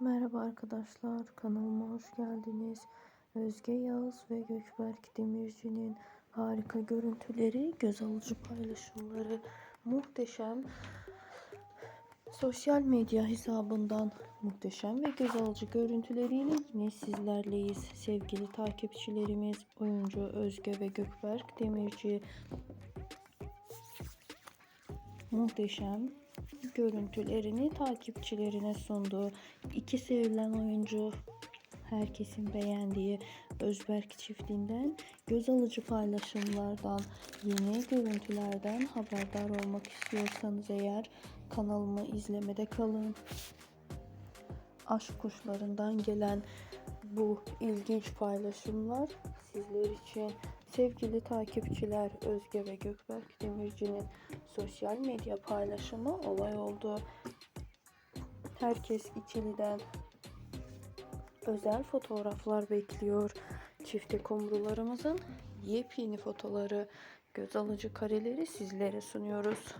Merhaba arkadaşlar, kanalıma hoş geldiniz. Özge Yağız ve Gökberk Demirci'nin harika görüntüleri, göz alıcı paylaşımları, muhteşem sosyal medya hesabından muhteşem ve göz alıcı görüntüleriyle yine sizlerleyiz. Sevgili takipçilerimiz, oyuncu Özge ve Gökberk Demirci muhteşem görüntülerini takipçilerine sundu. İki sevilen oyuncu herkesin beğendiği Özberk çiftinden göz alıcı paylaşımlardan, yeni görüntülerden haberdar olmak istiyorsanız eğer kanalımı izlemede kalın. Aşk kuşlarından gelen bu ilginç paylaşımlar sizler için sevgili takipçiler Özge ve Gökberk Demirci'nin sosyal medya paylaşımı olay oldu. Herkes ikiliden özel fotoğraflar bekliyor. Çifte kumrularımızın yepyeni fotoları, göz alıcı kareleri sizlere sunuyoruz.